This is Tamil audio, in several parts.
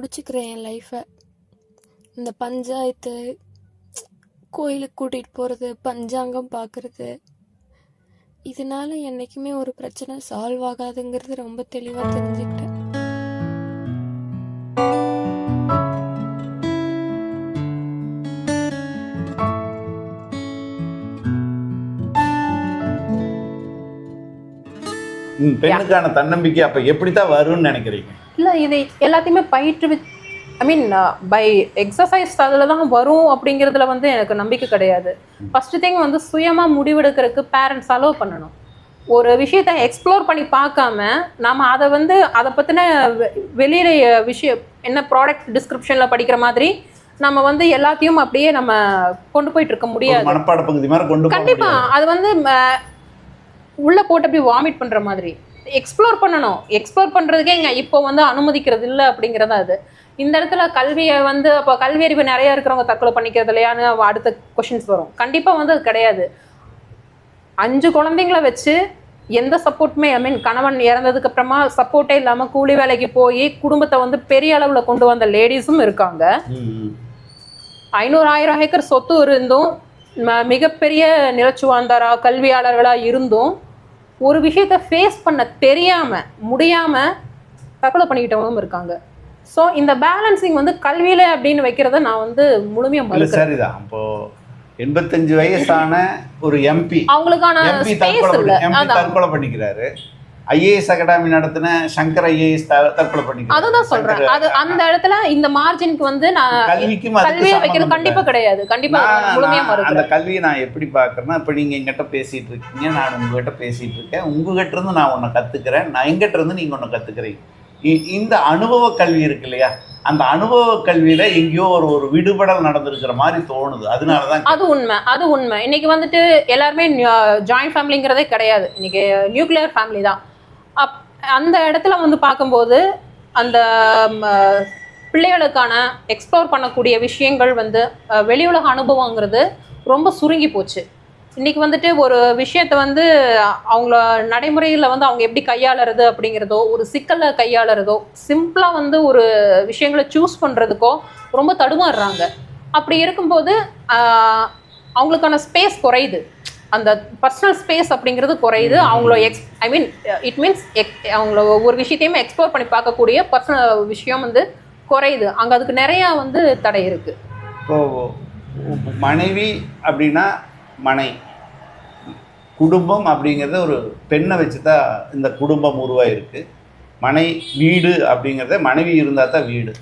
முடிச்சுக்கிறேன் என் லைஃப்பை இந்த பஞ்சாயத்து கோயிலுக்கு கூட்டிகிட்டு போகிறது பஞ்சாங்கம் பார்க்குறது இதனால என்றைக்குமே ஒரு பிரச்சனை சால்வ் ஆகாதுங்கிறது ரொம்ப தெளிவாக தெரிஞ்சுக்கிட்டேன். பெண்ணுக்கான தன்னம்பிக்கை அப்ப எப்படித்தான் வரும்னு நினைக்கிறீங்க? இல்லை இது எல்லாத்தையுமே பயிற்று ஐ மீன் பை எக்ஸசைஸ் அதில் தான் வரும் அப்படிங்கிறதுல வந்து எனக்கு நம்பிக்கை கிடையாது. ஃபர்ஸ்ட் திங் வந்து சுயமாக முடிவெடுக்கிறதுக்கு பேரண்ட்ஸ் அலோவ் பண்ணணும். ஒரு விஷயத்தை எக்ஸ்ப்ளோர் பண்ணி பார்க்காம நாம அதை வந்து அதை பற்றின வெளியில விஷயம் என்ன ப்ராடக்ட் டிஸ்கிரிப்ஷனில் படிக்கிற மாதிரி நம்ம வந்து எல்லாத்தையும் அப்படியே நம்ம கொண்டு போயிட்டு இருக்க முடியாது. கண்டிப்பா. அது வந்து உள்ளே போட்டு அப்படி வாமிட் பண்ணுற மாதிரி. எக்ஸ்ப்ளோர் பண்ணணும். எக்ஸ்ப்ளோர் பண்ணுறதுக்கே இங்கே இப்போ வந்து அனுமதிக்கிறது இல்லை அப்படிங்கறதா அது. இந்த இடத்துல கல்வியை வந்து அப்போ கல்வி அறிவு நிறையா இருக்கிறவங்க தற்கொலை பண்ணிக்கிறது இல்லையான்னு அடுத்த கொஷின்ஸ் வரும். கண்டிப்பாக வந்து அது கிடையாது. அஞ்சு குழந்தைங்கள வச்சு எந்த சப்போர்ட்டுமே ஐ மீன் கணவன் இறந்ததுக்கு அப்புறமா சப்போர்ட்டே இல்லாமல் கூலி வேலைக்கு போய் குடும்பத்தை வந்து பெரிய அளவில் கொண்டு வந்த லேடிஸும் இருக்காங்க. ஐநூறு ஆயிரம் ஏக்கர் சொத்து இருந்தும் மிகப்பெரிய நிலச்சுவாந்தாரா கல்வியாளர்களாக இருந்தும் ஒரு விஷயத்த ஃபேஸ் பண்ண தெரியாம முடியாம தற்கொலை பண்ணிக்கிட்டவங்களும் இருக்காங்க. ஸோ இந்த பேலன்சிங் வந்து கல்வியில அப்படின்னு வைக்கிறத நான் வந்து முழுமையா இல்ல மறுக்கிறேன். சரிதான் அப்போ எண்பத்தஞ்சு வயசான ஒரு எம்பி அவங்களுக்கான எம்பி தற்கொலை பண்ணிக்கிறாரு. ஐஏஎஸ் அகாடமி நடத்தின சங்கர் ஐஏஎஸ் தற்கொலை பண்ணிக்கிறாரு அதுதான் சொல்றேன். அது அந்த இடத்துல இந்த மார்ஜினுக்கு வந்து நான் கல்விக்கும் கல்வியை வைக்கிறது கண்டிப்பா கிடையாது. கண்டிப்பா முழுமையா அந்த கல்வியை நான் எப்படி பார்க்கறேன்னா இப்போ நீங்கள் எங்கிட்ட பேசிட்டு இருக்கீங்க நான் உங்ககிட்ட பேசிட்டு இருக்கேன். உங்ககிட்ட இருந்து நான் ஒன்று கற்றுக்கிறேன் நான் எங்கிட்ட இருந்து நீங்கள் ஒன்று கற்றுக்கிறீங்க இந்த அனுபவ கல்வி இருக்கு இல்லையா? அந்த அனுபவ கல்வியில எங்கேயோ ஒரு ஒரு விடுபடல் நடந்திருக்கிற மாதிரி தோணுது. அதனால தான் அது உண்மை. அது உண்மை. இன்னைக்கு வந்துட்டு எல்லாருமே ஜாயிண்ட் ஃபேமிலிங்கிறதே கிடையாது. இன்னைக்கு நியூக்ளியர் ஃபேமிலி தான். அப் அந்த இடத்துல வந்து பார்க்கும்போது அந்த பிள்ளைகளுக்கான எக்ஸ்ப்ளோர் பண்ணக்கூடிய விஷயங்கள் வந்து வெளியுலக வெளி உலக அனுபவங்கிறது ரொம்ப சுருங்கி போச்சு. இன்னைக்கு வந்துட்டு ஒரு விஷயத்தை வந்து அவங்கள நடைமுறையில் வந்து அவங்க எப்படி கையாளுறது அப்படிங்கிறதோ ஒரு சிக்கலை கையாளுறதோ சிம்பிளாக வந்து ஒரு விஷயங்களை சூஸ் பண்ணுறதுக்கோ ரொம்ப தடுமாறுறாங்க. அப்படி இருக்கும்போது அவங்களுக்கான ஸ்பேஸ் குறையுது. அந்த பர்சனல் ஸ்பேஸ் அப்படிங்கிறது குறையுது. அவங்கள x I mean it means அவங்கள ஒவ்வொரு விஷயத்தையுமே எக்ஸ்ப்ளோர் பண்ணி பார்க்கக்கூடிய பர்சனல் விஷயம் வந்து குறையுது. அங்கே அதுக்கு நிறையா வந்து தடை இருக்குது இப்போ மனைவி அப்படின்னா மனை. குடும்பம் அப்படிங்கிறது ஒரு பெண்ணை வச்சு தான் இந்த குடும்பம் உருவாயிருக்கு. மனை வீடு அப்படிங்கிறத மனைவி இருந்தால் தான் வீடு.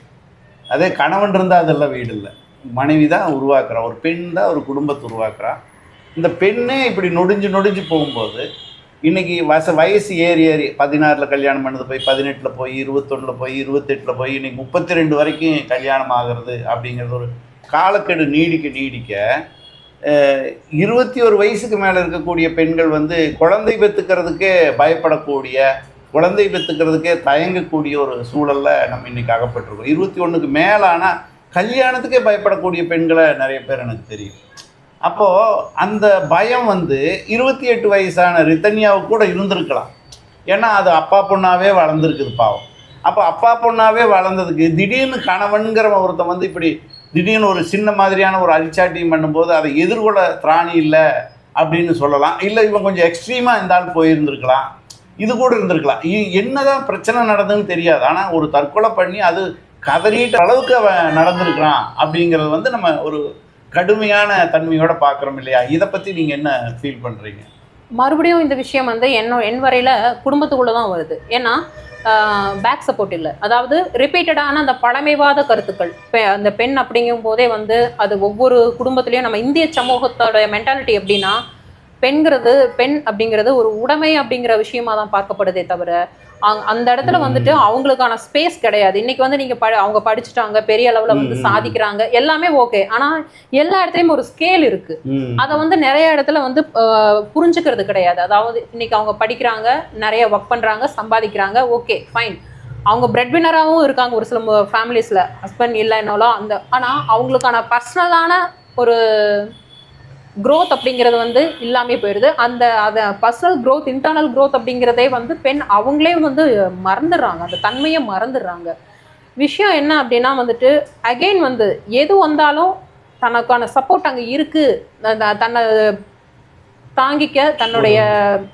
அதே கணவன் இருந்தால் அதெல்லாம் வீடு இல்லை. மனைவி தான் உருவாக்குறா. ஒரு பெண் தான் ஒரு குடும்பத்தை உருவாக்குறா. இந்த பெண்ணே இப்படி நொடிஞ்சு நொடிஞ்சு போகும்போது இன்னைக்கு வச வயசு ஏறி ஏறி பதினாறில் கல்யாணம் பண்ணது போய் பதினெட்டில் போய் இருபத்தொன்னில் போய் இருபத்தெட்டில் போய் இன்னைக்கு முப்பத்தி ரெண்டு வரைக்கும் கல்யாணம் ஆகிறது அப்படிங்கிறது ஒரு காலக்கெடு நீடிக்க நீடிக்க இருபத்தி ஒரு வயசுக்கு மேலே இருக்கக்கூடிய பெண்கள் வந்து குழந்தை பெற்றுக்கிறதுக்கே பயப்படக்கூடிய குழந்தை பெற்றுக்கிறதுக்கே தயங்கக்கூடிய ஒரு சூழல்ல நம்ம இன்னைக்கு அகப்பட்டிருக்கோம். இருபத்தி ஒன்றுக்கு மேலானால் கல்யாணத்துக்கே பயப்படக்கூடிய பெண்களை நிறைய பேர் எனக்கு தெரியும். அப்போது அந்த பயம் வந்து இருபத்தி எட்டு வயசான ரித்தன்யாவுக்கு கூட இருந்திருக்கலாம். ஏன்னா அது அப்பா பொண்ணாகவே வளர்ந்துருக்குது பாவம். அப்போ அப்பா பொண்ணாகவே வளர்ந்ததுக்கு திடீர்னு கணவன்கிற ஒருத்தன் வந்து இப்படி திடீர்னு ஒரு சின்ன மாதிரியான ஒரு அரிச்சாட்டியம் பண்ணும்போது அதை எதிர்கொள்ள திராணி இல்லை அப்படின்னு சொல்லலாம். இல்லை இவன் கொஞ்சம் எக்ஸ்ட்ரீமாக இந்த ஆள் போயிருந்திருக்கலாம். இது கூட இருந்திருக்கலாம். இ- என்னதான் பிரச்சனை நடந்ததுன்னு தெரியாது. ஆனால் ஒரு தற்கொலை பண்ணி அது கதறிட்ட அளவுக்கு அவன் நடந்திருக்கிறான் அப்படிங்கிறது வந்து நம்ம ஒரு கடுமையான தன்மையோட பார்க்குறோம் இல்லையா? இதை பற்றி நீங்கள் என்ன ஃபீல் பண்ணுறீங்க மறுபடியும் இந்த விஷயம் வந்து என்ன என் வரையில குடும்பத்துக்குள்ளே தான் வருது. ஏன்னா பேக் சப்போர்ட் இல்லை. அதாவது ரிப்பீட்டடான அந்த பழமைவாத கருத்துக்கள். பெ- அந்த பெண் அப்படிங்கும் போதே வந்து அது ஒவ்வொரு குடும்பத்திலையும் நம்ம இந்திய சமூகத்தோட மென்டாலிட்டி எப்படின்னா பெண்கிறது பெண் அப்படிங்கிறது ஒரு உடைமை அப்படிங்கிற விஷயமா தான் பார்க்கப்படுதே தவிர அந்த இடத்துல வந்துட்டு அவங்களுக்கான ஸ்பேஸ் கிடையாது. இன்னைக்கு வந்து நீங்க ப- அவங்க படிச்சுட்டாங்க பெரிய அளவுல வந்து. சாதிக்கிறாங்க எல்லாமே ஓகே ஆனா எல்லா இடத்துலயும் ஒரு ஸ்கேல் இருக்கு. அதை வந்து நிறைய இடத்துல வந்து புரிஞ்சுக்கிறது கிடையாது. அதாவது இன்னைக்கு அவங்க படிக்கிறாங்க நிறைய ஒர்க் பண்றாங்க சம்பாதிக்கிறாங்க ஓகே ஃபைன் அவங்க பிரெட் வின்னராகவும் இருக்காங்க ஒரு சில ஃபேமிலிஸில் ஹஸ்பண்ட் இல்லைன்னாலும் அந்த ஆனால் அவங்களுக்கான பர்சனலான ஒரு growth அப்படிங்கிறது வந்து இல்லாமே போயிடுது அந்த அதை பர்சனல் growth இன்டர்னல் growth அப்படிங்கிறதே வந்து பெண் அவங்களே வந்து மறந்துடுறாங்க. அந்த தன்மையை மறந்துடுறாங்க. விஷயம் என்ன அப்படின்னா வந்துட்டு அகைன் வந்து எது வந்தாலும் தனக்கான சப்போர்ட் அங்கே இருக்கு. அந்த- தன்னை தாங்கிக்க தன்னுடைய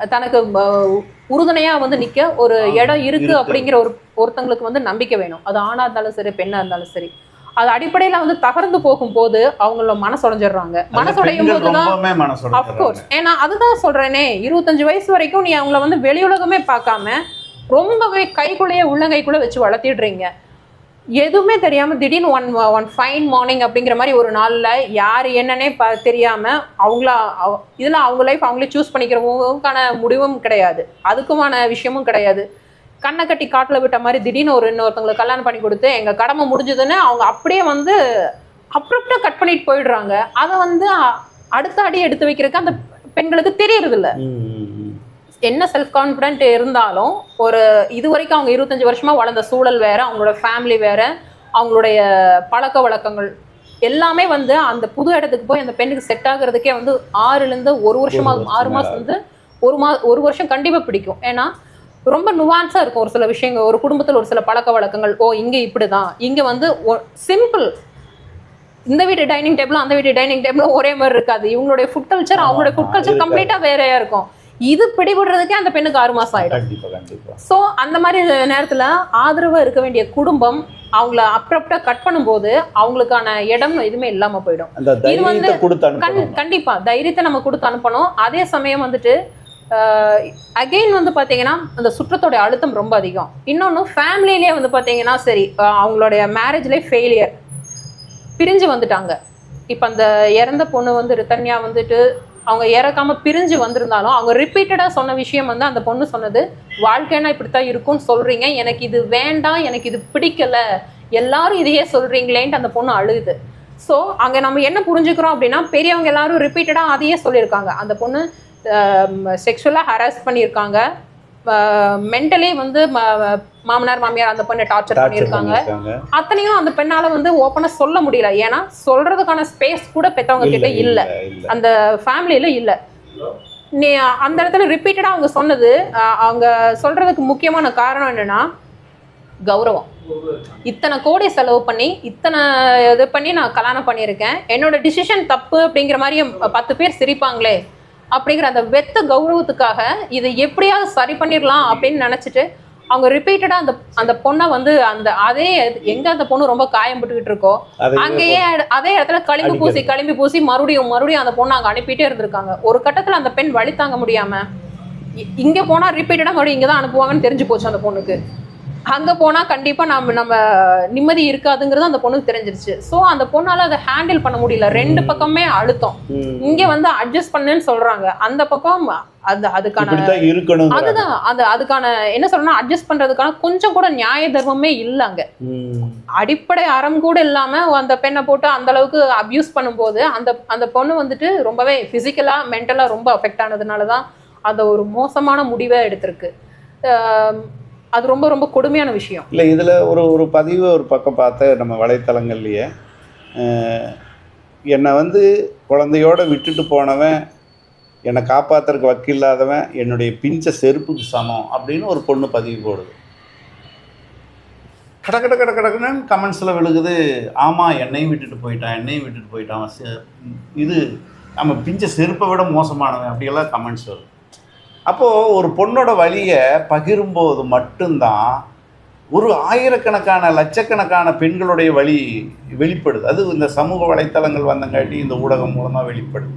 தனக்கு அஹ், உறுதுணையா வந்து நிக்க ஒரு இடம் இருக்கு இருக்கு. அப்படிங்கிற ஒரு ஒருத்தங்களுக்கு வந்து நம்பிக்கை வேணும். அது ஆணா இருந்தாலும் சரி பெண்ணா இருந்தாலும் சரி. அது அடிப்படையில வந்து தகர்ந்து போகும்போது அவங்கள மனசுடைஞ்சிடுறாங்க மனசுடையும் போதுதான். அப்கோர்ஸ் ஏன்னா அதுதான் சொல்றேனே இருபத்தஞ்சு வயசு வரைக்கும் நீ அவங்கள வந்து வெளி உலகமே பார்க்காம ரொம்பவே கைக்குள்ளேயே உள்ளங்கைக்குள்ள வச்சு வளர்த்திடுறீங்க. எதுவுமே தெரியாம திடீர்னு ஒன் ஒன் ஃபைன் மார்னிங் அப்படிங்கிற மாதிரி ஒரு நாள்ல யார் என்னன்னே ப தெரியாம அவங்கள அவ- இதுல அவங்க லைஃப் அவங்களே சூஸ் பண்ணிக்கிறவங்களுக்கான முடிவும் கிடையாது. அதுக்குமான விஷயமும் கிடையாது. கண்ணை கட்டி காட்டுல விட்ட மாதிரி திடீர்னு ஒரு இன்னொருத்தவங்களை கல்யாணம் பண்ணி கொடுத்து எங்க கடமை முடிஞ்சதுன்னு அவங்க அப்படியே வந்து அப்ரப்டா கட் பண்ணிட்டு போயிடுறாங்க. அதை வந்து அடுத்த அடி எடுத்து வைக்கிறதுக்கு அந்த பெண்களுக்கு தெரியறது இல்ல என்ன செல்ஃப் கான்ஃபிடென்ட் இருந்தாலும் ஒரு இது வரைக்கும் அவங்க இருபத்தஞ்சு வருஷமா வளர்ந்த சூழல் வேற அவங்களோட ஃபேமிலி வேற அவங்களுடைய பழக்க வழக்கங்கள் எல்லாமே வந்து அந்த புது இடத்துக்கு போய் அந்த பெண்ணுக்கு செட் ஆகுறதுக்கே வந்து ஆறுல இருந்து ஒரு வருஷமா ஒரு வருஷம் ஆறு மாசம் வந்து ஒரு மா ஒரு வருஷம் கண்டிப்பா பிடிக்கும். ஏன்னா ரொம்ப நுவான்ஸா இருக்கும். ஒரு சில விஷயங்கள் ஒரு குடும்பத்துல ஒரு சில பழக்க வழக்கங்கள். ஓ இங்க இப்படிதான். இங்க வந்து சிம்பிள் இந்த வீட்டு டைனிங் டேபிளும் அந்த வீட்டு டைனிங் டேபிளும் ஒரே மாதிரி இருக்காது. இவங்களுடைய ஃபுட் கல்ச்சர் அவங்களுடைய ஃபுட் கல்ச்சர் இருக்காது. கம்ப்ளீட்டா வேறையா இருக்கும். இது பிடிபடுறதுக்கே அந்த பெண்ணுக்கு ஆறு மாசம் ஆயிடும். ஸோ அந்த மாதிரி நேரத்துல ஆதரவா இருக்க வேண்டிய குடும்பம் அவங்கள அப்ரப்டா கட் பண்ணும்போது அவங்களுக்கான இடம் எதுவுமே இல்லாம போயிடும். இது வந்து கண்டிப்பா. தைரியத்தை நம்ம கொடுத்து அனுப்பணும். அதே சமயம் வந்துட்டு அகெயின் வந்து பார்த்தீங்கன்னா அந்த சுற்றத்தோடைய அழுத்தம் ரொம்ப அதிகம். இன்னொன்று ஃபேமிலியிலே வந்து பார்த்தீங்கன்னா சரி அவங்களுடைய மேரேஜ்லேயே ஃபெயிலியர் பிரிஞ்சு வந்துட்டாங்க. இப்போ அந்த இறந்த பொண்ணு வந்து ரித்தன்யா வந்துட்டு அவங்க இறக்காம பிரிஞ்சு வந்திருந்தாலும் அவங்க ரிப்பீட்டடாக சொன்ன விஷயம் வந்து அந்த பொண்ணு சொன்னது வாழ்க்கைனா இப்படித்தான் இருக்கும்னு சொல்கிறீங்க எனக்கு இது வேண்டாம். எனக்கு இது பிடிக்கல. எல்லாரும் இதையே சொல்கிறீங்களேன்ட்டு அந்த பொண்ணு அழுகுது. ஸோ அங்கே நம்ம என்ன புரிஞ்சுக்கிறோம் அப்படின்னா பெரியவங்க எல்லாரும் ரிப்பீட்டடாக அதையே சொல்லியிருக்காங்க. அந்த பொண்ணு செக்ஷுவலாக ஹராஸ் பண்ணியிருக்காங்க. மென்டலி வந்து மாமனார் மாமியார் அந்த பொண்ணை டார்ச்சர் பண்ணியிருக்காங்க. பண்ணிருக்காங்க அத்தனையும் அந்த பெண்ணால வந்து ஓப்பனா சொல்ல முடியல. ஏன்னா சொல்றதுக்கான ஸ்பேஸ் கூட பெத்தவங்க கிட்ட இல்ல அந்த ஃபேமிலியில இல்ல. நீ அந்த இடத்துல ரிப்பீட்டடா அவங்க சொன்னது அவங்க சொல்றதுக்கு முக்கியமான காரணம் என்னன்னா கௌரவம். இத்தனை கோடி செலவு பண்ணி இத்தனை இது பண்ணி நான் கல்யாணம் பண்ணியிருக்கேன். என்னோட டிசிஷன் தப்பு அப்படிங்கிற மாதிரி பத்து பேர் சிரிப்பாங்களே. அப்படிங்கிற அந்த வெத்த கௌரவத்துக்காக இதை எப்படியாவது சரி பண்ணிடலாம் அப்படின்னு நினைச்சிட்டு அவங்க ரிப்பீட்டடா அந்த அந்த பொண்ணை வந்து அந்த அதே எங்க அந்த பொண்ணு ரொம்ப காயம்பட்டுக்கிட்டு இருக்கோ அங்கேயே அதே இடத்துல களிம்பு பூசி. களிம்பு பூசி மறுபடியும் மறுபடியும் அந்த பொண்ணை அங்க அனுப்பிட்டே இருந்திருக்காங்க ஒரு கட்டத்துல அந்த பெண் வழி தாங்க முடியாம இங்க போனா ரிப்பீட்டடா மறுபடியும் இங்க தான் அனுப்புவாங்கன்னு தெரிஞ்சு போச்சு அந்த பொண்ணுக்கு அங்க போனா கண்டிப்பா நம்ம நம்ம நிம்மதி இருக்காதுங்கிறது அந்த பொண்ணுக்கு தெரிஞ்சிருச்சு. சோ அந்த பொண்ணால அதை ஹேண்டில் பண்ண முடியல. ரெண்டு பக்கமே அழுத்தம். இங்க வந்து அட்ஜஸ்ட் பண்ணுன்னு சொல்றாங்க. அந்த பக்கம் அது அதுக்கான இருக்கணும் அதுதான். அது அதுக்கான என்ன சொல்றேன்னா அட்ஜஸ்ட் பண்றதுக்கான கொஞ்சம் கூட நியாய தர்மமே இல்ல அங்க. அடிப்படை அறம் கூட இல்லாம அந்த பெண்ணை போட்டு அந்த அளவுக்கு அபியூஸ் பண்ணும்போது அந்த அந்த பொண்ணு வந்துட்டு ரொம்பவே பிசிக்கலா மென்டலா ரொம்ப அஃபெக்ட் ஆனதுனால தான் அந்த ஒரு மோசமான முடிவை எடுத்திருக்கு. அது ரொம்ப ரொம்ப கொடுமையான விஷயம். இல்லை இதில் ஒரு ஒரு பதிவு ஒரு பக்கம் பார்த்த நம்ம வலைத்தளங்கள்லையே என்னை வந்து குழந்தையோட விட்டுட்டு போனவன் என்னை காப்பாற்றுறக்கு வக்கில்லாதவன் என்னுடைய பிஞ்ச செருப்புக்கு சமம் அப்படின்னு ஒரு பொண்ணு பதிவு போடுது. கட கட கட கடக்குன்னு கமெண்ட்ஸில் விழுகுது. ஆமாம் என்னையும் விட்டுட்டு போயிட்டான் என்னையும் விட்டுட்டு போயிட்டான். செ- இது நம்ம பிஞ்ச செருப்பை விட மோசமானவன் அப்படியெல்லாம் கமெண்ட்ஸ் வரும் அப்போது ஒரு பொண்ணோட வழியை பகிரும்போது மட்டும்தான் ஒரு ஆயிரக்கணக்கான லட்சக்கணக்கான பெண்களுடைய வழி வெளிப்படுது. அது இந்த சமூக வலைத்தளங்கள் வந்தங்காட்டி இந்த ஊடகம் மூலமாக வெளிப்படுது.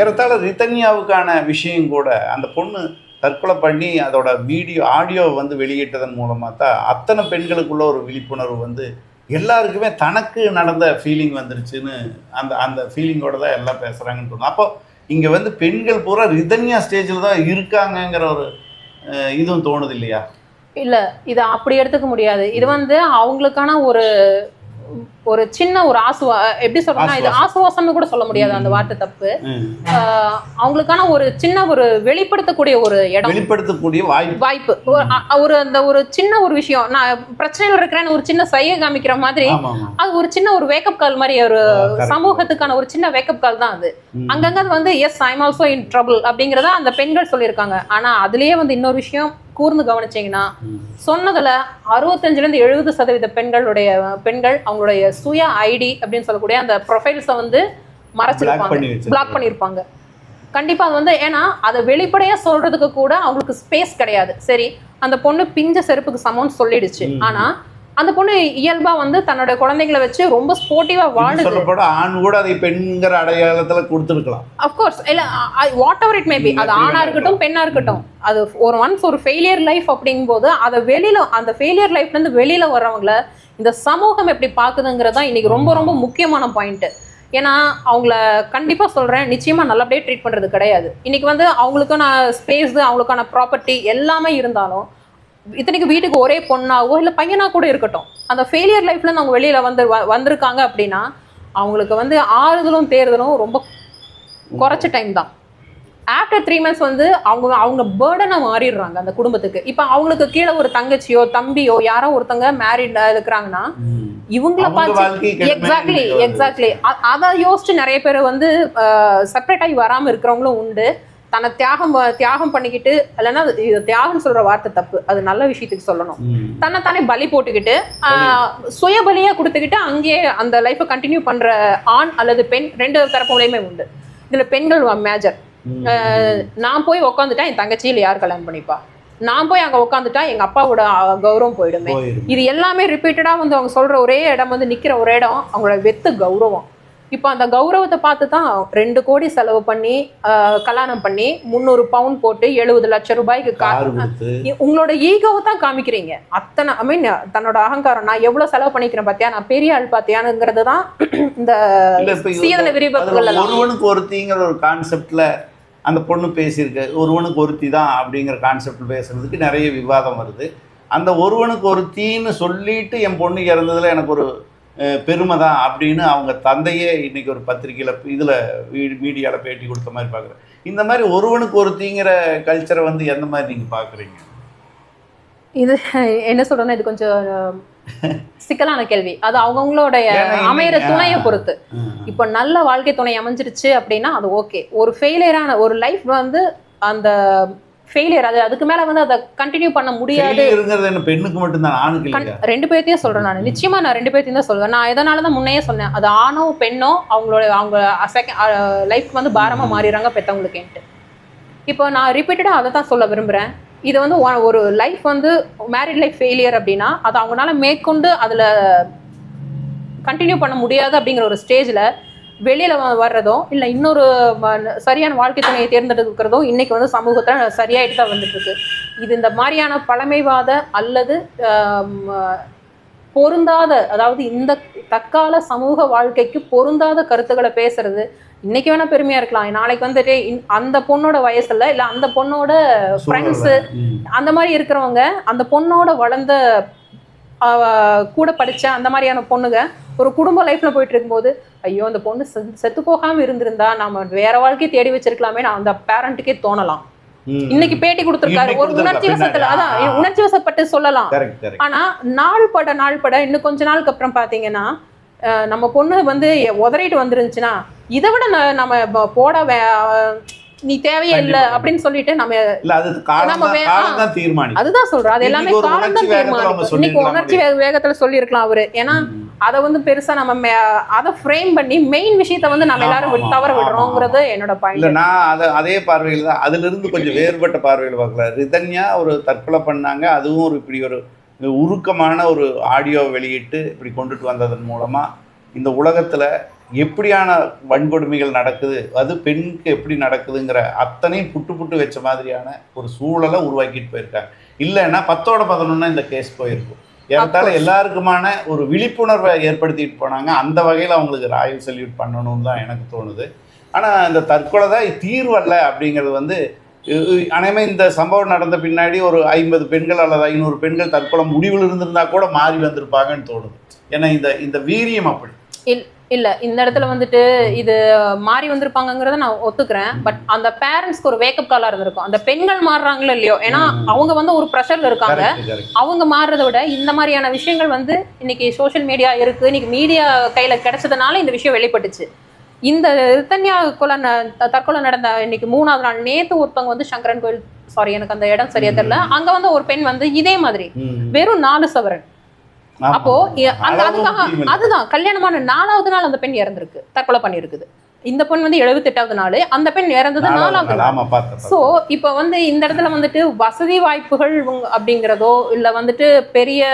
ஏறத்தாழ ரிதன்யாவுக்கான விஷயம் கூட அந்த பொண்ணு தற்கொலை பண்ணி அதோட வீடியோ ஆடியோவை வந்து வெளியிட்டதன் மூலமாக தான் அத்தனை பெண்களுக்குள்ள ஒரு விழிப்புணர்வு வந்து எல்லாருக்குமே தனக்கு நடந்த ஃபீலிங் வந்துருச்சுன்னு அந்த அந்த ஃபீலிங்கோட தான் எல்லாம் பேசுகிறாங்கன்னு தோணும். அப்போ இங்கே வந்து பெண்கள் பூரா ரிதன்யா ஸ்டேஜில் தான் இருக்காங்கங்கிற ஒரு இதுவும் தோணுது இல்லையா? இல்லை இதை அப்படி எடுத்துக்க முடியாது. இது வந்து அவங்களுக்கான ஒரு ஒரு சின்ன ஒரு ஆசுவா எப்படி சொல்றேன்னா இது ஆசுவாசம்னு கூட சொல்ல முடியாது அந்த வார்த்தை தப்பு. அவங்களுக்கான ஒரு சின்ன ஒரு வெளிப்படுத்தக்கூடிய ஒரு இடம். வெளிப்படுத்தக்கூடிய வாய்ப்பு. வாய்ப்பு. ஒரு- அந்த ஒரு சின்ன ஒரு விஷயம் நான் பிரச்சனையில் இருக்கிறேன்னு ஒரு சின்ன சையை காமிக்கிற மாதிரி அது ஒரு சின்ன ஒரு வேக்கப் கால் மாதிரி ஒரு. சமூகத்துக்கான ஒரு சின்ன வேக்கப் கால் தான் அது. அங்கங்க வந்து yes I'm also in trouble அப்படிங்கிறத அந்த பெண்கள் சொல்லியிருக்காங்க. ஆனா அதுலயே வந்து இன்னொரு விஷயம் கூர்ந்து கவனிச்சீங்கன்னா சொன்னதுல அறுபத்தஞ்சுல இருந்து எழுபது சதவீத பெண்களுடைய பெண்கள் அவங்களுடைய சுய ஐடி அப்படின்னு சொல்லக்கூடிய அந்த ப்ரொஃபைல்ஸை வந்து மறைச்சிருப்பாங்க. பிளாக் பண்ணியிருப்பாங்க கண்டிப்பா அது வந்து ஏன்னா அதை வெளிப்படையா சொல்றதுக்கு கூட அவங்களுக்கு ஸ்பேஸ் கிடையாது. சரி அந்த பொண்ணு பிஞ்ச செருப்புக்கு சமம்னு சொல்லிடுச்சு. ம். அந்த பொண்ணு இயல்பா வந்து தன்னோட குழந்தைங்களை வச்சு ரொம்ப ஸ்போர்ட்டிவா வாழுது ஆண் கூட அதை பெண்கிற அடையாளத்துல கொடுத்துருக்கலாம். அஃப்கோர்ஸ் இல்ல வாட் எவர் இட் மேபி அது ஆணா இருக்கட்டும் பெண்ணா இருக்கட்டும். அது ஒரு ஒன்ஸ் ஒரு ஃபெயிலியர் லைஃப் அப்படிங்கும்போது அதை வெளியில அந்த ஃபெயிலியர் லைஃப்ல இருந்து வெளியில வர்றவங்கள இந்த சமூகம் எப்படி பாக்குதுங்கிறது தான் இன்னைக்கு ரொம்ப ரொம்ப முக்கியமான பாயிண்ட் ஏன்னா அவங்கள கண்டிப்பா சொல்றேன் நிச்சயமா நல்லபடியா ட்ரீட் பண்றது கிடையாது. இன்னைக்கு வந்து அவங்களுக்கான ஸ்பேஸ் அவங்களுக்கான ப்ராப்பர்ட்டி எல்லாமே இருந்தாலும் இத்தனைக்கு வீட்டுக்கு ஒரே பொண்ணாவோ இல்லை பையனா கூட இருக்கட்டும். அந்த ஃபெயிலியர் லைஃப்ல இருந்து அவங்க வெளியில வந்து வந்திருக்காங்க அப்படின்னா அவங்களுக்கு வந்து ஆறுதலும் தேறுதலும் ரொம்ப குறைச்ச டைம் தான். ஆஃப்டர் த்ரீ மந்த்ஸ் வந்து அவங்க அவங்க பேர்டனை மாறிடுறாங்க அந்த குடும்பத்துக்கு. இப்போ அவங்களுக்கு கீழே ஒரு தங்கச்சியோ தம்பியோ யாரோ ஒருத்தங்க மேரிட் இருக்கிறாங்கன்னா இவங்கள பார்த்து எக்ஸாக்ட்லி. எக்ஸாக்ட்லி அதை யோசிச்சு நிறைய பேர் வந்து செப்பரேட் ஆகி வராம இருக்கிறவங்களும் உண்டு. தன்னை தியாகம் தியாகம் பண்ணிக்கிட்டு இல்லைன்னா இது தியாகம் சொல்ற வார்த்தை தப்பு. அது நல்ல விஷயத்துக்கு சொல்லணும். தன்னை தானே பலி போட்டுக்கிட்டு சுய பலியா கொடுத்துக்கிட்டு அங்கேயே அந்த லைஃப்பை கண்டினியூ பண்ற ஆண் அல்லது பெண் ரெண்டு தரப்புலையுமே உண்டு. இதுல பெண்கள் மேஜர். நான் போய் உக்காந்துட்டா என் தங்கச்சியில் யார் கல்யாணம் பண்ணிப்பா? நான் போய் அங்க உட்காந்துட்டா எங்க அப்பாவோட கௌரவம் போயிடுமே. இது எல்லாமே ரிப்பீட்டடா வந்து அவங்க சொல்ற ஒரே இடம் வந்து நிக்கிற ஒரே இடம் அவங்களோட வெத்து கௌரவம். இப்போ அந்த கௌரவத்தை பார்த்து தான் ரெண்டு கோடி செலவு பண்ணி கல்யாணம் பண்ணி முந்நூறு பவுன் போட்டு எழுபது லட்சம் ரூபாய்க்கு கார் உங்களோட ஈகோவை தான் காமிக்கிறீங்க. அத்தனை ஐ மீன் தன்னோட அகங்காரம். நான் எவ்வளவு செலவு பண்ணிக்கிறேன் பாத்தியா? நான் பெரிய ஆள் தான் இந்த சீதன எல்லாம். ஒருவனுக்கு ஒருத்திங்கிற ஒரு கான்செப்ட்ல அந்த பொண்ணு பேசியிருக்கு. ஒருவனுக்கு ஒருத்தி தான் அப்படிங்கிற கான்செப்ட் பேசுறதுக்கு நிறைய விவாதம் வருது. அந்த ஒருவனுக்கு ஒருத்தின்னு சொல்லிட்டு என் பொண்ணு இறந்ததுல எனக்கு ஒரு பெருமை தான் அப்படின்னு அவங்க தந்தையே இன்னைக்கு ஒரு பத்திரிக்கையில இதுல மீடியால பேட்டி கொடுத்த மாதிரி பார்க்குறேன் இந்த மாதிரி ஒருவனுக்கு ஒருத்திங்கிற கல்ச்சரை வந்து எந்த மாதிரி நீங்க பாக்குறீங்க இது என்ன சொல்றேன்னா இது கொஞ்சம் சிக்கலான கேள்வி. அது அவங்கவுங்களுடைய அமையிற துணையை. பொறுத்து. இப்போ நல்ல வாழ்க்கை துணை அமைஞ்சிருச்சு அப்படின்னா அது ஓகே. ஒரு ஃபெயிலியரான ஒரு லைஃப் வந்து அந்த ஃபெயிலியர் அது அதுக்கு மேல வந்து அதை கண்டினியூ பண்ண முடியாது. பெண்ணுக்கு மட்டும்தான் ஆணுக்கு ரெண்டு பேர்த்தையும் சொல்றேன் நான். நிச்சயமா நான் ரெண்டு பேர்த்தையும் தான் சொல்வேன். நான் எதனால தான் முன்னையே சொன்னேன் அது ஆணோ பெண்ணோ அவங்களோட அவங்க லைஃப் வந்து பாரமா மாறிடுறாங்க பெத்தவங்களுக்குன்ட்டு இப்போ நான் ரிப்பீட்டடாக அதை தான் சொல்ல விரும்புகிறேன் இது வந்து ஒரு லைஃப் வந்து மேரிட் லைஃப் ஃபெயிலியர் அப்படின்னா அது அவங்களால மேற்கொண்டு அதில் கண்டினியூ பண்ண முடியாது அப்படிங்கிற ஒரு ஸ்டேஜில் வெளியில் வர்றதும் இல்லை இன்னொரு சரியான வாழ்க்கை துணையை தேர்ந்தெடுக்கிறதும் இன்னைக்கு வந்து சமூகத்தில் சரியாயிட்டு தான் வந்துட்டு இருக்கு இது இந்த மாதிரியான பழமைவாத அல்லது பொருந்தாத அதாவது இந்த தற்கால சமூக வாழ்க்கைக்கு பொருந்தாத கருத்துக்களை பேசுறது இன்னைக்கு வேணா பெருமையா இருக்கலாம். நாளைக்கு வந்துட்டு அந்த பொண்ணோட வயசுல இல்ல அந்த பொண்ணோட ஃப்ரெண்ட்ஸ். அந்த மாதிரி இருக்கிறவங்க அந்த பொண்ணோட வளர்ந்த கூட படிச்ச அந்த மாதிரியான பொண்ணுங்க ஒரு குடும்ப லைஃப்ல போயிட்டு இருக்கும்போது ஐயோ அந்த பொண்ணு செத்து- போகாம இருந்திருந்தா நம்ம வேற வாழ்க்கையை தேடி வச்சிருக்கலாமே நான் அந்த பேரண்ட்டுக்கே தோணலாம். இன்னைக்கு பேட்டி கொடுத்திருக்காரு. ஒரு உணர்ச்சி வசத்துல அதான். உணர்ச்சி வசப்பட்டு சொல்லலாம். ஆனா நாள் பட நாள் பட இன்னும் கொஞ்ச நாளுக்கு அப்புறம் பாத்தீங்கன்னா நம்ம பொண்ணு வந்து உதறிட்டு வந்துருந்துச்சுன்னா இதை விட நம்ம போட நீ தேவையே இல்ல. அப்படின்னு சொல்லிட்டு நம்ம இல்ல அது நம்ம தான் தீர்மானிக்கும். அதுதான் சொல்றோம் அது எல்லாமே காலம் தான் தீர்மானிக்கும். இன்னைக்கு உணர்ச்சி வேகத்துல சொல்லியிருக்கலாம் அவரு. ஏன்னா. அதை வந்து பெருசா நம்ம அதை ஃப்ரேம் பண்ணி மெயின் விஷயத்த வந்து நம்ம எல்லாரும் தவற விடுறோங்கிறது என்னோட இல்ல பாயிண்ட் நான் அத அதே பார்வையில் தான் அதுல இருந்து கொஞ்சம் வேறுபட்ட பார்வையில் பார்க்கல. ரிதன்யா ஒரு தற்கொலை பண்ணாங்க. அதுவும் ஒரு இப்படி ஒரு உருக்கமான ஒரு ஆடியோ வெளியிட்டு இப்படி கொண்டுட்டு வந்ததன் மூலமா இந்த உலகத்துல எப்படியான வன்கொடுமைகள் நடக்குது அது பெண்ணுக்கு எப்படி நடக்குதுங்கிற அத்தனையும் புட்டு புட்டு வச்ச மாதிரியான ஒரு சூழலை உருவாக்கிட்டு போயிருக்காங்க. இல்லைன்னா பத்தோட பதினொன்னா இந்த கேஸ் போயிருக்கும். ஏறத்தாழ course. எல்லாருக்குமான ஒரு விழிப்புணர்வை ஏற்படுத்திட்டு போனாங்க. அந்த வகையில் அவங்களுக்கு ராயல் சல்யூட் பண்ணணும்னு தான் எனக்கு தோணுது. ஆனால் இந்த தற்கொலை தான் தீர்வல்ல அப்படிங்கிறது வந்து அனைமே இந்த சம்பவம் நடந்த பின்னாடி ஒரு ஐம்பது பெண்கள் அல்லது ஐநூறு பெண்கள் தற்கொலை முடிவில் இருந்திருந்தா கூட மாறி வந்திருப்பாங்கன்னு தோணுது. ஏன்னா இந்த இந்த வீரியம் அப்படி. இல்ல இந்த இடத்துல வந்துட்டு இது மாறி வந்திருப்பாங்கங்கறத நான் ஒத்துக்கிறேன். பட் அந்த பேரண்ட்ஸ்க்கு ஒரு வேக்கப் காலா இருந்திருக்கும். அந்த பெண்கள் மாறுறாங்களோ இல்லையோ? ஏன்னா. அவங்க வந்து ஒரு ப்ரெஷர்ல இருக்காங்க. அவங்க மாறுறதை விட இந்த மாதிரியான விஷயங்கள் வந்து இன்னைக்கு சோஷியல் மீடியா இருக்கு. இன்னைக்கு மீடியா கையில கிடைச்சதுனால இந்த விஷயம் வெளிப்பட்டுச்சு. இந்த ரித்தன்யா கொலை தற்கொலை நடந்த இன்னைக்கு மூணாவது நாள் நேத்து ஒருத்தவங்க வந்து சங்கரன் கோயில் சாரி எனக்கு அந்த இடம் சரியா தெரியல. அங்க வந்து ஒரு பெண் வந்து இதே மாதிரி. வெறும் நாலு சவரன். அப்போ அந்த அதுக்காக. அதுதான் கல்யாணமான நாலாவது நாள் அந்த பெண் இறந்திருக்கு தற்கொலை பண்ணியிருக்குது இந்த பெண் வந்து எழுபத்தெட்டாவது நாள் அந்த பெண் இறந்தது நாலாவது நாள். ஸோ இப்போ வந்து இந்த இடத்துல வந்துட்டு வசதி வாய்ப்புகள் அப்படிங்கிறதோ இல்ல வந்துட்டு பெரிய.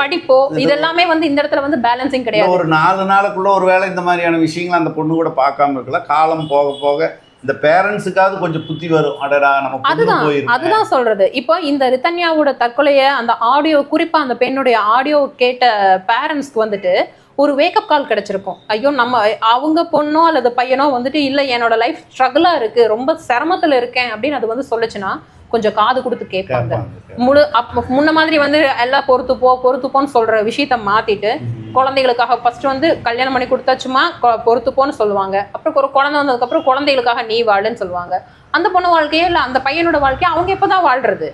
படிப்போ இதெல்லாமே வந்து இந்த இடத்துல வந்து பேலன்சிங் கிடையாது ஒரு நாலு நாளுக்குள்ள ஒரு வேளை இந்த மாதிரியான விஷயங்களை அந்த பொண்ணு கூட பார்க்காம இருக்கலாம் காலம் போக போக இந்த பேரண்ட்ஸுக்காவது கொஞ்சம் புத்தி வரும். அடடா நம்ம அதுதான் அதுதான் சொல்றது. இப்போ இந்த ரித்தன்யாவோட தற்கொலைய அந்த ஆடியோ குறிப்பா அந்த பெண்ணுடைய ஆடியோ கேட்ட பேரண்ட்ஸ்க்கு வந்துட்டு ஒரு வேக்கப் கால் கிடைச்சிருக்கும். ஐயோ நம்ம அவங்க பொண்ணோ அல்லது பையனோ வந்துட்டு இல்ல என்னோட லைஃப் ஸ்ட்ரகிளா இருக்கு. ரொம்ப சிரமத்துல இருக்கேன். அப்படின்னு அது வந்து சொல்லுச்சுன்னா கொஞ்சம் காது கொடுத்து கேட்பாங்க. முழு அப்ப முன்ன மாதிரி வந்து எல்லாம் பொறுத்து போ பொறுத்து போன்னு சொல்ற விஷயத்த மாத்திட்டு குழந்தைகளுக்காக ஃபர்ஸ்ட் வந்து கல்யாணம் பண்ணி கொடுத்தாச்சுமா கொ- பொறுத்து போன்னு சொல்லுவாங்க. அப்புறம் ஒரு குழந்தை வந்ததுக்கப்புறம் குழந்தைகளுக்காக நீ வாழுன்னு சொல்லுவாங்க. அந்த பொண்ணு வாழ்க்கையே இல்லை அந்த பையனோட வாழ்க்கையை அவங்க எப்பதான் வாழ்றது?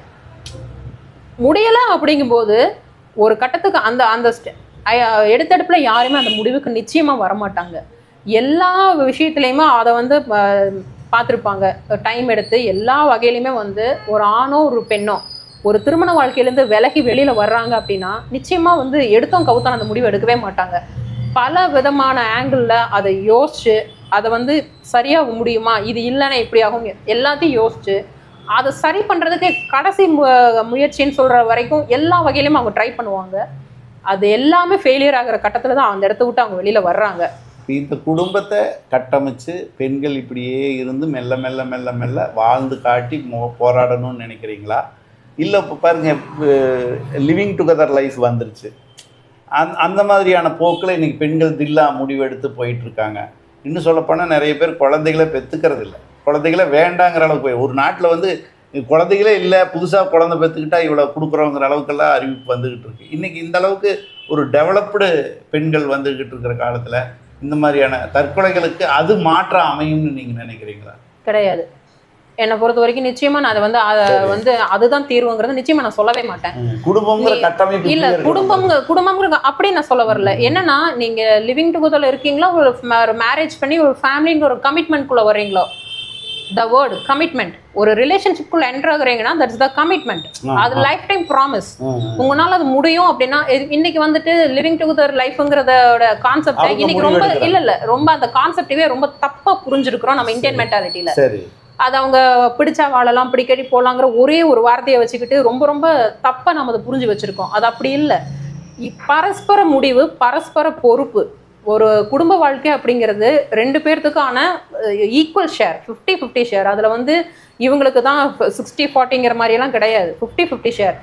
முடியல அப்படிங்கும்போது ஒரு கட்டத்துக்கு அந்த அந்த எடுத்தடுப்புல யாருமே அந்த முடிவுக்கு நிச்சயமா வரமாட்டாங்க. எல்லா விஷயத்துலையுமே அதை வந்து பார்த்துருப்பாங்க. டைம் எடுத்து எல்லா வகையிலையுமே வந்து ஒரு ஆணோ ஒரு பெண்ணோ ஒரு திருமண வாழ்க்கையிலேருந்து விலகி வெளியில் வர்றாங்க அப்படின்னா நிச்சயமாக வந்து எடுத்தோம் கவுத்தான் அந்த முடிவு எடுக்கவே மாட்டாங்க. பல விதமான ஆங்கிளில் அதை யோசிச்சு அதை வந்து சரியாக முடியுமா இது இல்லைன்னா இப்படி ஆகும் எல்லாத்தையும் யோசிச்சு அதை சரி பண்ணுறதுக்கு கடைசி மு- முயற்சின்னு சொல்கிற வரைக்கும் எல்லா வகையிலையும் அவங்க ட்ரை பண்ணுவாங்க. அது எல்லாமே ஃபெயிலியர் ஆகிற கட்டத்தில் தான் அந்த இடத்த விட்டு அவங்க வெளியில் வர்றாங்க. இந்த குடும்பத்தை கட்டமைச்சு பெண்கள் இப்படியே இருந்து மெல்ல மெல்ல மெல்ல மெல்ல வாழ்ந்து காட்டி மோ- போராடணும்னு நினைக்கிறீங்களா? இல்லை இப்போ பாருங்கள் லிவிங் டுகெதர் லைஃப் வந்துருச்சு. அந் அந்த மாதிரியான போக்கில் இன்றைக்கி பெண்கள் தில்லா முடிவெடுத்து போயிட்டுருக்காங்க. இன்னும் சொல்லப்போனால் நிறைய பேர் குழந்தைகளை பெற்றுக்கிறது இல்லை குழந்தைகளை வேண்டாங்கிற அளவுக்கு போய் ஒரு நாட்டில் வந்து குழந்தைகளே இல்லை புதுசாக குழந்தை பெற்றுக்கிட்டா இவ்வளோ கொடுக்குறோங்கிற அளவுக்கெல்லாம் அறிவிப்பு வந்துக்கிட்டு இருக்கு இன்றைக்கி இந்த அளவுக்கு ஒரு டெவலப்டு பெண்கள் வந்துக்கிட்டு இருக்கிற காலத்தில் இந்த மாதிரியான தற்கொலைகளுக்கு அது மாற்றம் அமையும்னு நீங்கள் நினைக்கிறீங்களா? கிடையாது. என்னை பொறுத்த வரைக்கும் நிச்சயமா நான் அதை வந்து அதை வந்து அதுதான் தீர்வுங்கிறது நிச்சயமா நான் சொல்லவே மாட்டேன். குடும்பங்கிற நீ- கட்டமைப்பு இல்ல. குடும்பம் குடும்பங்கிற அப்படி நான் சொல்ல வரல. என்னன்னா நீங்க லிவிங் டுகெதர்ல இருக்கீங்களா ஒரு மேரேஜ் பண்ணி ஒரு ஃபேமிலின்னு ஒரு கமிட்மெண்ட் குள்ள வர்றீங்களோ? த வேர்டு கமிட்மெண்ட் ஒரு ரிலேஷன்ஷிப் குள்ள என்டர் ஆகுறீங்கன்னா தட்ஸ் த கமிட்மெண்ட் அது லைஃப் டைம் ப்ராமிஸ். உங்களால அது முடியும் அப்படின்னா இன்னைக்கு வந்துட்டு லிவிங் டுகெதர் லைஃப்ங்கிறதோட கான்செப்ட் இன்னைக்கு ரொம்ப. இல்ல இல்ல. ரொம்ப அந்த கான்செப்டவே ரொம்ப தப்பா புரிஞ்சிருக்கிறோம் நம்ம இந்தியன் மென்டாலிட்டியில அது அவங்க பிடிச்சா வாழலாம் பிடிக்கடி போலாங்கிற ஒரே ஒரு வார்த்தையை வச்சுக்கிட்டு ரொம்ப ரொம்ப தப்பா நம்ம அதை புரிஞ்சு வச்சிருக்கோம். அது அப்படி இல்லை. பரஸ்பர முடிவு பரஸ்பர பொறுப்பு. ஒரு குடும்ப வாழ்க்கை அப்படிங்கிறது ரெண்டு பேர்த்துக்கான equal share fifty fifty share அதில் வந்து இவங்களுக்கு தான் சிக்ஸ்டி ஃபார்ட்டிங்கிற மாதிரியெல்லாம் கிடையாது. ஃபிஃப்டி ஃபிஃப்டி ஷேர்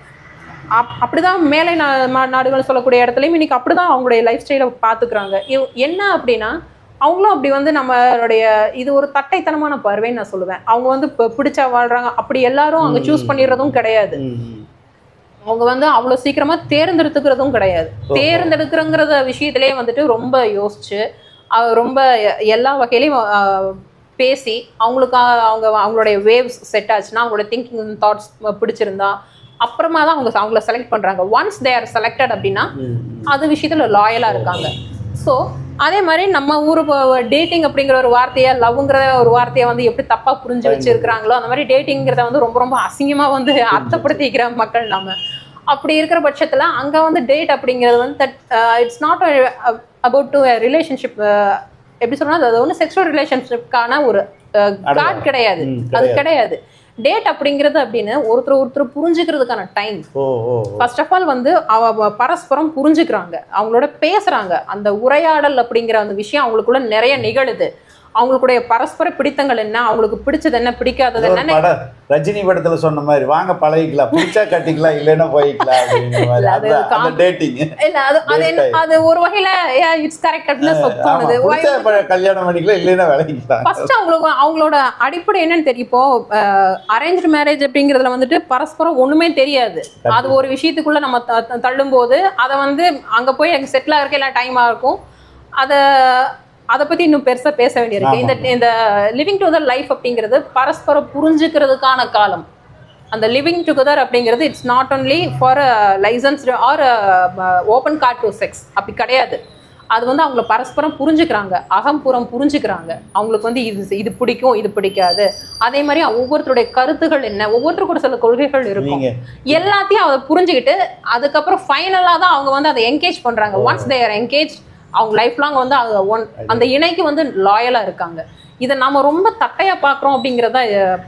அப் அப்படிதான் மேலை நா மா- நாடுகள் சொல்லக்கூடிய இடத்துலையும் இன்னைக்கு அப்படிதான் அவங்களுடைய லைஃப் ஸ்டைலை பார்த்துக்கிறாங்க இவ்- என்ன அப்படின்னா அவங்களும் அப்படி வந்து நம்மளுடைய இது ஒரு தட்டைத்தனமான பார்வைன்னு நான் சொல்லுவேன். அவங்க வந்து இப்போ பிடிச்சா வாழ்றாங்க. அப்படி எல்லாரும் அங்கே சூஸ் பண்ணிடுறதும் கிடையாது. அவங்க வந்து அவ்வளோ சீக்கிரமா தேர்ந்தெடுத்துக்கிறதும் கிடையாது ஓஹோ. தேர்ந்தெடுக்கிறங்கிறத விஷயத்திலேயே வந்துட்டு ரொம்ப யோசிச்சு ரொம்ப எல்லா வகையிலையும் பேசி அவங்களுக்கு அவங்க அவங்களுடைய வேவ்ஸ் செட் ஆச்சுன்னா அவங்களோட திங்கிங் தாட்ஸ் பிடிச்சிருந்தா அப்புறமா தான் அவங்க அவங்கள செலக்ட் பண்றாங்க ஒன்ஸ் தே ஆர் செலக்டட் அப்படின்னா. அது விஷயத்துல லாயலா இருக்காங்க ஸோ அதே மாதிரி நம்ம ஊர் டேட்டிங் அப்படிங்கிற ஒரு வார்த்தையை லவ்ங்கிற ஒரு வார்த்தையை வந்து எப்படி தப்பா புரிஞ்சு வச்சிருக்கிறாங்களோ அந்த மாதிரி டேட்டிங்கிறத வந்து ரொம்ப ரொம்ப அசிங்கமா வந்து அர்த்தப்படுத்திக்கிற மக்கள் நம்ம அப்படி இருக்கிற பட்சத்துல அங்க வந்து டேட் அப்படிங்கிறது வந்து that it's not about to relationship எப்படி சொல்லணும் அது வந்து செக்ஷுவல் ரிலேஷன்ஷிப்கான ஒரு கார்டு அடையாளம். கிடையாது அது கிடையாது. டேட் அப்படிங்கிறது அப்படின்னு ஒருத்தர் ஒருத்தர் புரிஞ்சுக்கிறதுக்கான டைம். ஃபர்ஸ்ட் ஆஃப் ஆல் வந்து அவ பரஸ்பரம் புரிஞ்சுக்கிறாங்க. அவங்களோட பேசுறாங்க. அந்த உரையாடல் அப்படிங்கிற அந்த விஷயம் அவங்களுக்குள்ள நிறைய நிகழுது. அவங்களுடைய பரஸ்பர பிடித்தங்கள் என்ன? அவங்களுக்கு பிடிச்சது என்ன? பிடிக்காதது என்ன? ரஜினி படத்துல சொன்ன மாதிரி வாங்க பழகிக்கலாம். பிடிச்சா கட்டிக்கலாம் இல்லைன்னா போய்க்கலாம் டேட்டிங் இல்ல அது அது அது ஒரு வகையில இட்ஸ் கரெக்ட் அப்படின்னு கல்யாணம் பண்ணிக்கலாம் இல்லைன்னா விளங்கிக்கலாம் ஃபர்ஸ்ட் அவங்களுக்கு அவங்களோட அடிப்படை என்னன்னு தெரியும். இப்போ அரேஞ்ச் மேரேஜ் அப்படிங்கிறதுல வந்துட்டு பரஸ்பரம் ஒண்ணுமே தெரியாது. அது ஒரு விஷயத்துக்குள்ள நம்ம த- த- தள்ளும்போது அதை வந்து அங்க போய் செட்டில் ஆகிறதுக்கு எல்லாம் டைம் இருக்கும். அதை அதை பத்தி இன்னும் பெருசா பேச வேண்டியிருக்கு. இந்த இந்த லிவிங் டுகெதர் லைஃப் அப்படிங்கிறது பரஸ்பரம் புரிஞ்சுக்கிறதுக்கான காலம். அந்த லிவிங் டுகெதர் அப்படிங்கிறது it's not only for licensed or open card to sex அப்படி கிடையாது. அது வந்து அவங்கள பரஸ்பரம் புரிஞ்சுக்கிறாங்க. அகம்புறம் புரிஞ்சுக்கிறாங்க. அவங்களுக்கு வந்து இது இது பிடிக்கும் இது பிடிக்காது. அதே மாதிரி ஒவ்வொருத்தருடைய கருத்துகள் என்ன? ஒவ்வொருத்தருக்கும் ஒரு சில கொள்கைகள் இருக்கும். எல்லாத்தையும் அதை புரிஞ்சுக்கிட்டு அதுக்கப்புறம் ஃபைனலாக தான் அவங்க வந்து அதை என்கேஜ் பண்றாங்க. ஒன்ஸ் தேர் என்கேஜ் அவங்க லைஃப் லாங் வந்து அது ஒன் அந்த இணைக்கு வந்து லாயலா இருக்காங்க. இதை நாம ரொம்ப தட்டையா பாக்குறோம் அப்படிங்கிறத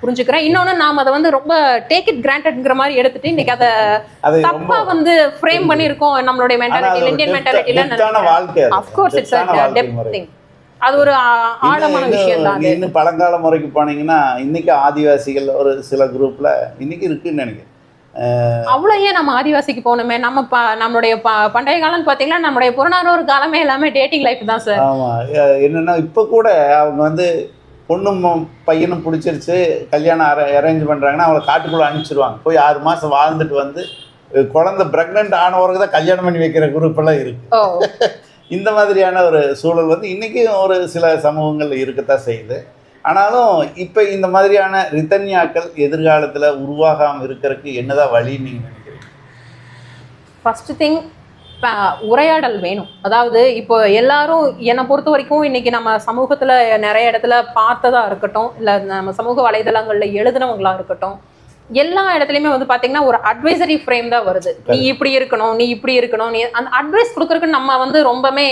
புரிஞ்சுக்கிறேன். இன்னொன்னு நாம அதை வந்து ரொம்ப டேக் இட் கிராண்டட்ங்கிற மாதிரி எடுத்துட்டு இன்னைக்கு அதை தப்பா வந்து ஃப்ரேம் பண்ணியிருக்கோம் நம்மளுடைய மென்டாலிட்டியில Indian மென்டாலிட்டியில. Of course it's depth. Thing அது. ஒரு ஆழமான விஷயம் தான். இன்னும் பழங்கால முறைக்கு போனீங்கன்னா இன்னைக்கு ஆதிவாசிகள் ஒரு சில குரூப்ல இன்னைக்கு இருக்குன்னு நினைக்கிறேன். அவ்வளோ ஏன் நம்ம ஆதிவாசிக்கு போகணுமே? நம்ம ப நம்மளுடைய ப- பண்டைய காலம்னு பார்த்தீங்கன்னா நம்மளுடைய புறநானூறு காலமே எல்லாமே டேட்டிங் லைஃப் தான் சார் ஆமா. அஹ் என்னன்னா இப்ப கூட அவங்க வந்து பொண்ணும் பையனும் பிடிச்சிருச்சு கல்யாணம் அரேஞ்ச் பண்றாங்கன்னா அவங்கள காட்டுக்குள்ள அனுப்பிச்சிருவாங்க. போய் ஆறு மாசம் வாழ்ந்துட்டு வந்து குழந்தை பிரெக்னென்ட் ஆனவருக்கு தான் கல்யாணம் பண்ணி வைக்கிற குரூப் எல்லாம் இருக்கு. இந்த மாதிரியான ஒரு சூழல் வந்து இன்றைக்கும் ஒரு சில சமூகங்கள் இருக்கத்தான் செய்யுது. ஆனாலும் இப்போ இந்த மாதிரியான ரித்தன்யாக்கள் எதிர்காலத்தில் உருவாகாமல் இருக்கிறதுக்கு என்னதான் வழின்னு நீங்கள் நினைக்கிறீங்க? ஃபர்ஸ்ட் திங் உரையாடல் வேணும். அதாவது இப்போ எல்லாரும் என்னை பொறுத்த வரைக்கும் இன்னைக்கு நம்ம சமூகத்துல நிறைய இடத்துல பார்த்ததா இருக்கட்டும் இல்ல நம்ம சமூக வலைதளங்கள்ல எழுதுனவங்களா இருக்கட்டும் எல்லா இடத்துலயுமே வந்து பாத்தீங்கன்னா ஒரு அட்வைசரி ஃப்ரேம் தான் வருது. நீ இப்படி இருக்கணும் நீ இப்படி இருக்கணும் நீ அந்த அட்வைஸ் கொடுக்கறதுக்கு நம்ம வந்து ரொம்பவே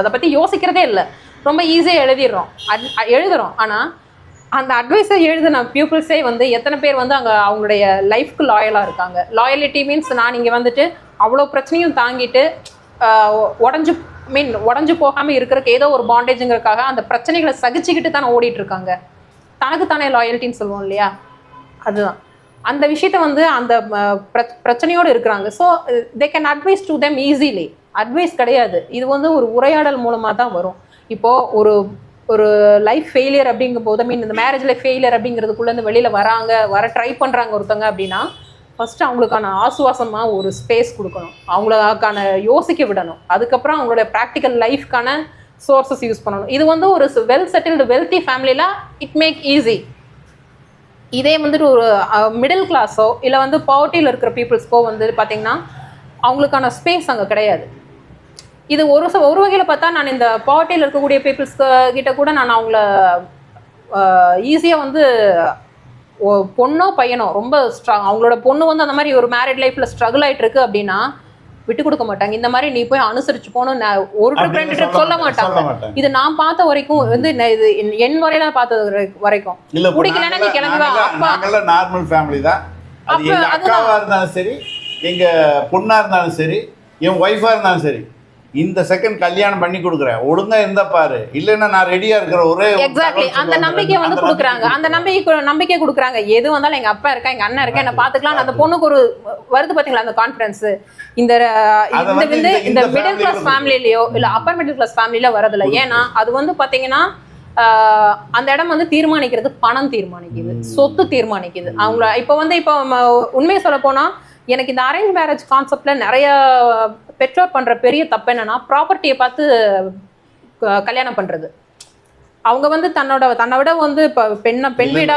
அதை பத்தி யோசிக்கிறதே இல்லை. ரொம்ப ஈஸியாக எழுதிடுறோம். அட்- எழுதுகிறோம் ஆனால் அந்த அட்வைஸை எழுதின பீப்புள்ஸே வந்து எத்தனை பேர் வந்து அங்கே அவங்களுடைய லைஃப்க்கு லாயலாக இருக்காங்க. லாயலிட்டி மீன்ஸ் நான் இங்கே வந்துட்டு அவ்வளோ பிரச்சனையும் தாங்கிட்டு உடஞ்சி மீன் உடஞ்சி போகாமல் இருக்கிறக்கு ஏதோ ஒரு பாண்டேஜுங்கிறதுக்காக அந்த பிரச்சனைகளை சகிச்சுக்கிட்டு தானே ஓடிட்டுருக்காங்க. தனக்கு தானே லாயல்ட்டின்னு சொல்லுவோம் இல்லையா? அதுதான். அந்த விஷயத்த வந்து அந்த பிரச்சனையோடு இருக்கிறாங்க. So they can advise to them easily advise கிடையாது. இது வந்து ஒரு உரையாடல் மூலமாக தான் வரும். இப்போது ஒரு ஒரு லைஃப் ஃபெயிலியர் அப்படிங்கும் போது மீன் இந்த மேரேஜ் லைஃப் ஃபெயிலியர் அப்படிங்கிறதுக்குள்ளேருந்து வெளியில் வராங்க வர ட்ரை பண்ணுறாங்க ஒருத்தங்க அப்படின்னா ஃபஸ்ட்டு அவங்களுக்கான ஆசுவாசமாக ஒரு ஸ்பேஸ் கொடுக்கணும். அவங்களுக்கான யோசிக்க விடணும். அதுக்கப்புறம் அவங்களோட ப்ராக்டிக்கல் லைஃப்க்கான சோர்ஸஸ் யூஸ் பண்ணணும். இது வந்து ஒரு வெல் செட்டில்டு வெல்த்தி ஃபேமிலியில் இட் மேக் ஈஸி இதே வந்துட்டு ஒரு மிடில் கிளாஸோ இல்லை வந்து பவர்ட்டியில் இருக்கிற பீப்புள்ஸ்க்கோ வந்து பார்த்தீங்கன்னா அவங்களுக்கான ஸ்பேஸ் அங்கே கிடையாது. இது ஒரு ஒரு வகையில் பார்த்தா நான் இந்த பவர்ட்டியில் இருக்கக்கூடிய பீப்புள்ஸ் கிட்ட கூட நான் அவங்கள ஈஸியாக வந்து பொண்ணோ பையனோ ரொம்ப ஸ்ட்ராங் அவங்களோட பொண்ணு வந்து அந்த மாதிரி ஒரு மேரிட் லைஃப்பில் ஸ்ட்ரகிள் ஆயிட்டு இருக்கு அப்படின்னா விட்டு கொடுக்க மாட்டாங்க இந்த மாதிரி நீ போய் அனுசரிச்சு போகணும் ஒரு ட்ரிப் ரெண்டு ட்ரிப் சொல்ல மாட்டாங்க இது நான் பார்த்த வரைக்கும் வந்து இது என்- வரையில பார்த்தது வரை- வரைக்கும் பிடிக்கலன்னா நீ நாங்கெல்லாம் கிளம்பி வா. நாங்கெல்லாம் அப்பா. நார்மல் ஃபேமிலி தான் அது எங்க. அக்காவா இருந்தாலும் சரி எங்க பொண்ணா இருந்தாலும் சரி என் ஒய்ஃபா இருந்தாலும் சரி இந்த செகண்ட் கல்யாணம் பண்ணி கொடுக்குறேன். ஒழுங்கா இருந்தா பாரு. இல்லைன்னா நான் ரெடியா இருக்கிற ஒரே எக்ஸாக்ட்லி அந்த. நம்பிக்கை வந்து கொடுக்குறாங்க. அந்த நம்பிக்கை நம்பிக்கை கொடுக்குறாங்க. எது வந்தாலும் எங்க அப்பா இருக்கா எங்க அண்ணன் இருக்கா என்ன பாத்துக்கலாம் அந்த பொண்ணுக்கு ஒரு வருது பாத்தீங்களா அந்த கான்ஃபிடன்ஸ் இந்த இந்த வந்து இந்த- மிடில் கிளாஸ் ஃபேமிலிலயோ இல்ல அப்பர் மிடில் கிளாஸ் ஃபேமிலில வரதில்ல ஏன்னா அது வந்து பாத்தீங்கன்னா அந்த இடம் வந்து தீர்மானிக்கிறது பணம் தீர்மானிக்குது. சொத்து தீர்மானிக்குது. அவங்கள இப்போ வந்து இப்போ உண்மையை சொல்ல போனா எனக்கு இந்த அரேஞ்ச் மேரேஜ் கான்செப்ட்ல நிறைய பெற்றோர் பண்ற பெரிய தப்பு என்னன்னா ப்ராப்பர்ட்டியை பார்த்து கல்யாணம் பண்றது. அவங்க வந்து தன்னோட தன்னை விட வந்து இப்போ பெண்ணை பெண் வீடா